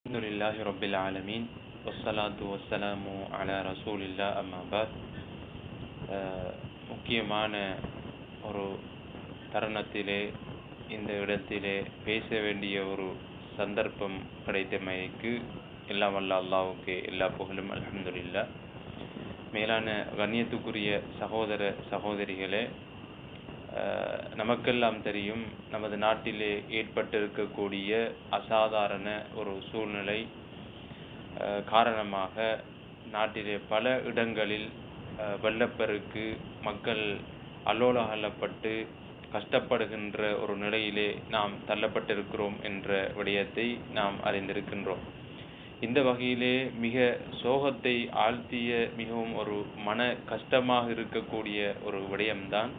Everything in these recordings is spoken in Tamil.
الحمد لله رب العالمين والصلاة والسلام على رسول الله أما بعد அஹ், முக்கியமான ஒரு தருணத்திலே இந்த இடத்திலே பேச வேண்டிய ஒரு சந்தர்ப்பம் கிடைத்தமைக்கு எல்லாம் வல்ல அல்லாஹ்வுக்கு எல்லா புகழும் அல்ஹம்துலில்லாஹ் மேலான கண்ணியத்துக்குரிய சகோதர சகோதரிகளே அஹ், நமக்கெல்லாம் தெரியும் நமது நாட்டிலே ஏற்பட்டிருக்கக்கூடிய அசாதாரண ஒரு சூழ்நிலை காரணமாக நாட்டிலே பல இடங்களில் வெள்ளப்பெருக்கு மக்கள் அல்லோலகல்லப்பட்டு கஷ்டப்படுகின்ற ஒரு நிலையிலே நாம் தள்ளப்பட்டிருக்கிறோம் என்ற விடயத்தை நாம் அறிந்திருக்கின்றோம். இந்த வகையிலே மிக சோகத்தை ஆழ்த்திய மிகவும் ஒரு மன கஷ்டமாக இருக்கக்கூடிய ஒரு விடயம்தான்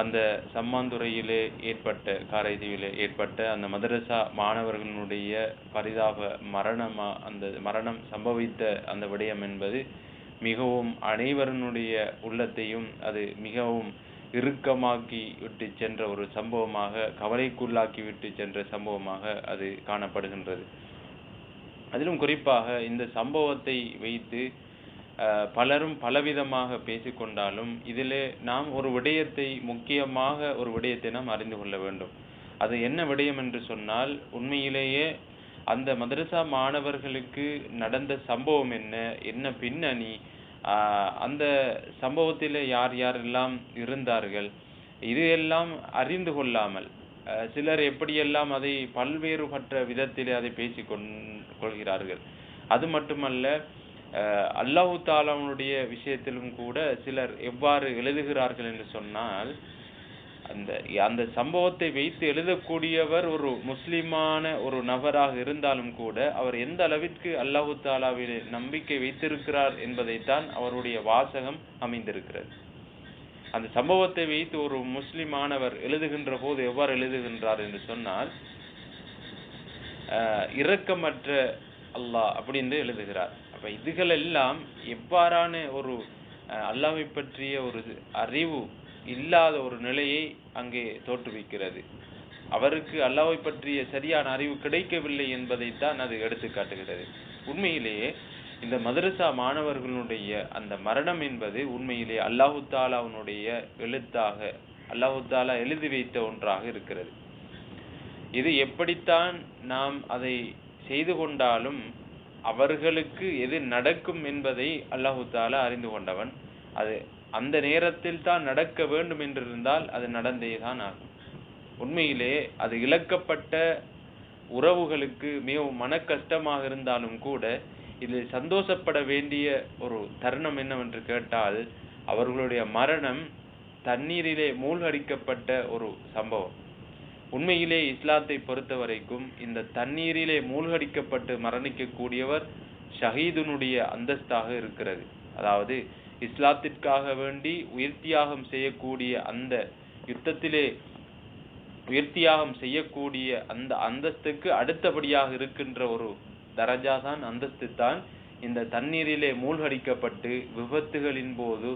அந்த சம்மாந்துறையிலே ஏற்பட்ட காரைதீவிலே ஏற்பட்ட அந்த மதரசா மாணவர்களுடைய பரிதாப மரணமா அந்த மரணம் சம்பவித்த அந்த விடயம் என்பது மிகவும் அனைவருடைய உள்ளத்தையும் அது மிகவும் இறுக்கமாக்கி விட்டு சென்ற ஒரு சம்பவமாக கவலைக்குள்ளாக்கி விட்டு சென்ற சம்பவமாக அது காணப்படுகின்றது. அதிலும் குறிப்பாக இந்த சம்பவத்தை வைத்து பலரும் பலவிதமாக பேசிக்கொண்டாலும் இதிலே நாம் ஒரு விடயத்தை முக்கியமாக ஒரு விடயத்தை நாம் அறிந்து கொள்ள வேண்டும். அது என்ன விடயம் என்று சொன்னால் உண்மையிலேயே அந்த மதரசா மாணவர்களுக்கு நடந்த சம்பவம் என்ன என்ன பின்னணி ஆஹ், அந்த சம்பவத்தில் யார் யாரெல்லாம் இருந்தார்கள் இது எல்லாம் அறிந்து கொள்ளாமல் சிலர் எப்படியெல்லாம் அதை பல்வேறுபட்ட விதத்திலே அதை பேசிக் கொண்- கொள்கிறார்கள். அது மட்டுமல்ல அல்லாஹு தாலாவுடைய விஷயத்திலும் கூட சிலர் எவ்வாறு எழுதுகிறார்கள் என்று சொன்னால் அந்த அந்த சம்பவத்தை வைத்து எழுதக்கூடியவர் ஒரு முஸ்லிமான ஒரு நபராக இருந்தாலும் கூட அவர் எந்த அளவிற்கு அல்லாஹு தாலாவில் நம்பிக்கை வைத்திருக்கிறார் என்பதைத்தான் அவருடைய வாசகம் அமைந்திருக்கிறது. அந்த சம்பவத்தை வைத்து ஒரு முஸ்லிமானவர் எழுதுகின்ற போது எவ்வாறு எழுதுகின்றார் என்று சொன்னால் இரக்கமற்ற அல்லாஹ் அப்படின்னு எழுதுகிறார். அப்ப இதுகள் எல்லாம் எவ்வாறான ஒரு அஹ், பற்றிய ஒரு அறிவு இல்லாத ஒரு நிலையை அங்கே தோற்றுவிக்கிறது. அவருக்கு அல்லாவை பற்றிய சரியான அறிவு கிடைக்கவில்லை என்பதைத்தான் அது எடுத்து காட்டுகிறது. உண்மையிலேயே இந்த மதரசா மாணவர்களுடைய அந்த மரணம் என்பது உண்மையிலே அல்லாஹு எழுத்தாக அல்லாஹு தாலா எழுதி வைத்த ஒன்றாக இருக்கிறது. இது எப்படித்தான் நாம் அதை செய்து கொண்டாலும் அவர்களுக்கு எது நடக்கும் என்பதை அல்லாஹு தாலா அறிந்து கொண்டவன். அது அந்த நேரத்தில் தான் நடக்க வேண்டும் என்றிருந்தால் அது நடந்தே தான் ஆகும். உண்மையிலே அது இழக்கப்பட்ட உறவுகளுக்கு மிகவும் மன கஷ்டமாக இருந்தாலும் கூட இதில் சந்தோஷப்பட வேண்டிய ஒரு தருணம் என்னவென்று கேட்டால் அவர்களுடைய மரணம் தண்ணீரிலே மூழ்கடிக்கப்பட்ட ஒரு சம்பவம். உண்மையிலே இஸ்லாத்தை பொறுத்த வரைக்கும் இந்த தண்ணீரிலே மூழ்கடிக்கப்பட்டு மரணிக்கக்கூடியவர் ஷஹீதுனுடைய அந்தஸ்தாக இருக்கிறது. அதாவது இஸ்லாத்திற்காக வேண்டி உயிர்த்தியாகம் செய்யக்கூடிய அந்த யுத்தத்திலே உயிர்த்தியாகம் செய்யக்கூடிய அந்த அந்தஸ்துக்கு அடுத்தபடியாக இருக்கின்ற ஒரு தரஜா தான் அந்தஸ்து தான் இந்த தண்ணீரிலே மூழ்கடிக்கப்பட்டு விபத்துகளின் போது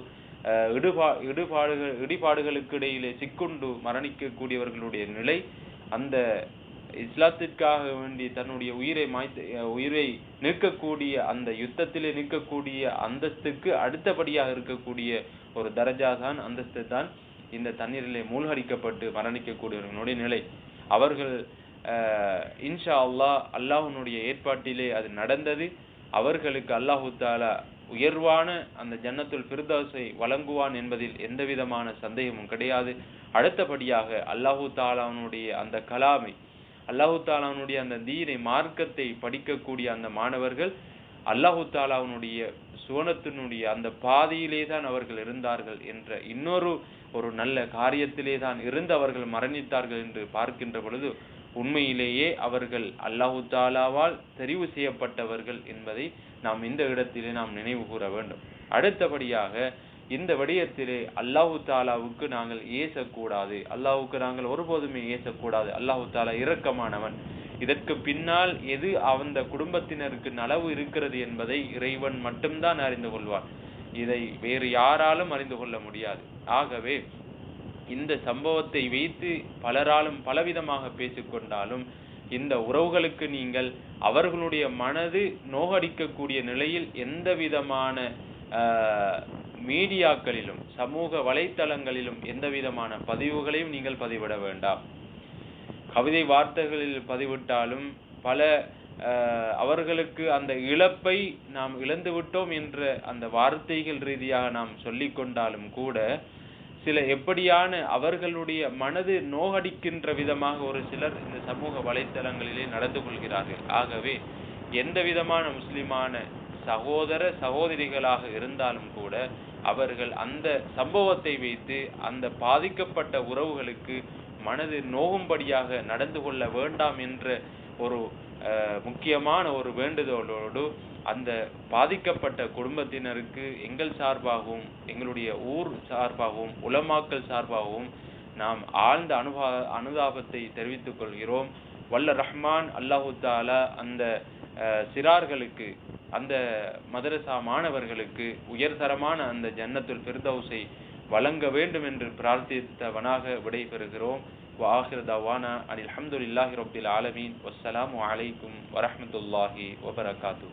இடுபா இடுபாடுகள் இடிபாடுகளுக்கு இடையிலே சிக்குண்டு மரணிக்கக்கூடியவர்களுடைய நிலை அந்த இஸ்லாத்திற்காக வேண்டி தன்னுடைய உயிரை மாய்த்து உயிரை நிற்கக்கூடிய அந்த யுத்தத்திலே நிற்கக்கூடிய அந்தஸ்துக்கு அடுத்தபடியாக இருக்கக்கூடிய ஒரு தரஜா தான் அந்தஸ்து தான் இந்த தண்ணீரிலே மூழ்கடிக்கப்பட்டு மரணிக்கக்கூடியவர்களுடைய நிலை. அவர்கள் இன்ஷா அல்லாஹ் அல்லாஹனுடைய ஏற்பாட்டிலே அது நடந்தது. அவர்களுக்கு அல்லாஹு தாலா உயர்வான அந்த ஜன்னத்துல் ஃபிர்தௌஸை வழங்குவான் என்பதில் எந்த விதமான சந்தேகமும் கிடையாது. அடுத்தபடியாக அல்லாஹு தாலாவுடைய அந்த கலாமை அல்லாஹு தாலாவுடைய அந்த தீனை மார்க்கத்தை படிக்கக்கூடிய அந்த மாணவர்கள் அல்லாஹு தாலாவுடைய சுவனத்தினுடைய அந்த பாதையிலே தான் அவர்கள் இருந்தார்கள் என்ற இன்னொரு ஒரு நல்ல காரியத்திலே தான் இருந்து அவர்கள் மரணித்தார்கள் என்று பார்க்கின்ற பொழுது உண்மையிலேயே அவர்கள் அல்லாஹு தாலாவால் தெரிவு செய்யப்பட்டவர்கள் என்பதை நாம் இந்த இடத்திலே நாம் நினைவு கூற வேண்டும். அடுத்தபடியாக இந்த விடயத்திலே அல்லாஹு தாலாவுக்கு நாங்கள் ஏசக்கூடாது. அல்லாஹுக்கு நாங்கள் ஒருபோதுமே ஏசக்கூடாது. அல்லாஹு தாலா இரக்கமானவன். இதற்கு பின்னால் எது அந்த குடும்பத்தினருக்கு நலவு இருக்கிறது என்பதை இறைவன் மட்டும்தான் அறிந்து கொள்வான். இதை வேறு யாராலும் அறிந்து கொள்ள முடியாது. ஆகவே இந்த சம்பவத்தை வைத்து பலராலும் பலவிதமாக பேசிக்கொண்டாலும் இந்த உறவுகளுக்கு நீங்கள் அவர்களுடைய மனது நோகடிக்கக்கூடிய நிலையில் எந்த விதமான மீடியாக்களிலும் சமூக வலைத்தளங்களிலும் எந்த விதமான பதிவுகளையும் நீங்கள் பதிவிட வேண்டாம். கவிதை வார்த்தைகளில் பதிவிட்டாலும் பல அஹ், அவர்களுக்கு அந்த இழப்பை நாம் இழந்து விட்டோம் என்ற அந்த வார்த்தைகள் ரீதியாக நாம் சொல்லிக்கொண்டாலும் கூட சில எப்படியான அவர்களுடைய மனது நோகடிக்கின்ற விதமாக ஒரு சிலர் இந்த சமூக வலைத்தளங்களிலே நடந்து கொள்கிறார்கள். ஆகவே எந்த விதமான முஸ்லிமான சகோதர சகோதரிகளாக இருந்தாலும் கூட அவர்கள் அந்த சம்பவத்தை வைத்து அந்த பாதிக்கப்பட்ட உறவுகளுக்கு மனது நோகும்படியாக நடந்து கொள்ள வேண்டாம் என்ற ஒரு முக்கியமான ஒரு வேண்டுதலோடு அந்த பாதிக்கப்பட்ட குடும்பத்தினருக்கு எங்கள் சார்பாகவும் எங்களுடைய ஊர் சார்பாகவும் உலமாக்கல் சார்பாகவும் நாம் ஆழ்ந்த அனுபா அனுதாபத்தை தெரிவித்துக் கொள்கிறோம். வல்ல ரஹ்மான் அல்லாஹு அந்த சிறார்களுக்கு அந்த மதரசா மாணவர்களுக்கு உயர்தரமான அந்த ஜன்னத்துல் ஃபிர்தௌஸை வழங்க வேண்டும் என்று பிரார்த்தித்தவனாக விடைபெறுகிறோம். வாஹிர் தவானா அனில் அஹமதுல்லாஹி ரபில் ஆலமீன். வசலாம் வலைக்கும் வரமத்துல்லாஹி வபரகாத்து